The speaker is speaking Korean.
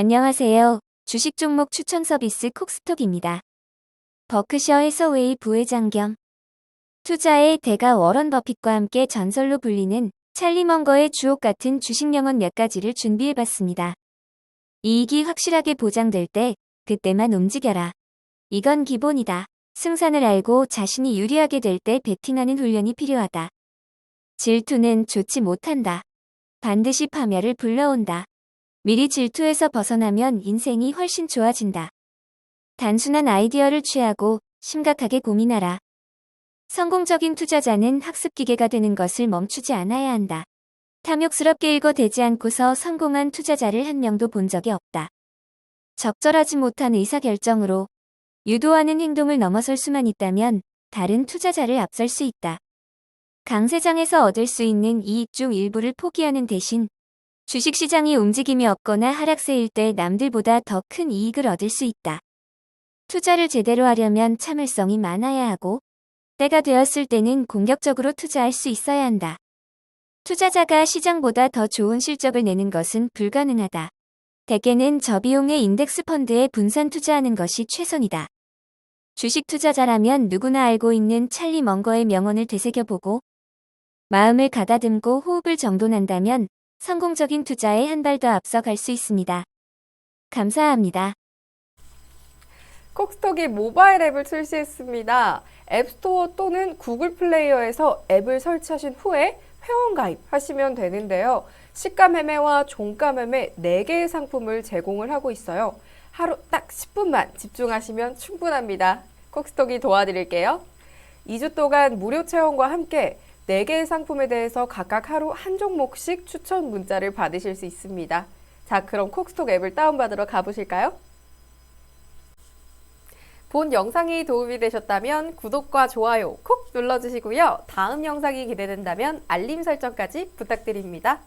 안녕하세요. 주식 종목 추천 서비스 콕스톡입니다. 버크셔 해서웨이 부회장 겸 투자의 대가 워런 버핏과 함께 전설로 불리는 찰리 먼거의 주옥 같은 주식 명언 몇 가지를 준비해봤습니다. 이익이 확실하게 보장될 때 그때만 움직여라. 이건 기본이다. 승산을 알고 자신이 유리하게 될 때 베팅하는 훈련이 필요하다. 질투는 좋지 못한다. 반드시 파멸을 불러온다. 미리 질투에서 벗어나면 인생이 훨씬 좋아진다. 단순한 아이디어를 취하고 심각하게 고민하라. 성공적인 투자자는 학습 기계가 되는 것을 멈추지 않아야 한다. 탐욕스럽게 읽어대지 않고서 성공한 투자자를 한 명도 본 적이 없다. 적절하지 못한 의사결정으로 유도하는 행동을 넘어설 수만 있다면 다른 투자자를 앞설 수 있다. 강세장에서 얻을 수 있는 이익 중 일부를 포기하는 대신 주식시장이 움직임이 없거나 하락세일 때 남들보다 더 큰 이익을 얻을 수 있다. 투자를 제대로 하려면 참을성이 많아야 하고 때가 되었을 때는 공격적으로 투자할 수 있어야 한다. 투자자가 시장보다 더 좋은 실적을 내는 것은 불가능하다. 대개는 저비용의 인덱스 펀드에 분산 투자하는 것이 최선이다. 주식 투자자라면 누구나 알고 있는 찰리 먼거의 명언을 되새겨보고 마음을 가다듬고 호흡을 정돈한다면 성공적인 투자에 한 발 더 앞서갈 수 있습니다. 감사합니다. 콕스톡이 모바일 앱을 출시했습니다. 앱스토어 또는 구글 플레이어에서 앱을 설치하신 후에 회원 가입하시면 되는데요. 시가 매매와 종가 매매 4개의 상품을 제공을 하고 있어요. 하루 딱 10분만 집중하시면 충분합니다. 콕스톡이 도와드릴게요. 2주 동안 무료 체험과 함께 4개의 상품에 대해서 각각 하루 한 종목씩 추천 문자를 받으실 수 있습니다. 자, 그럼 콕스톡 앱을 다운받으러 가보실까요? 본 영상이 도움이 되셨다면 구독과 좋아요 콕 눌러주시고요. 다음 영상이 기대된다면 알림 설정까지 부탁드립니다.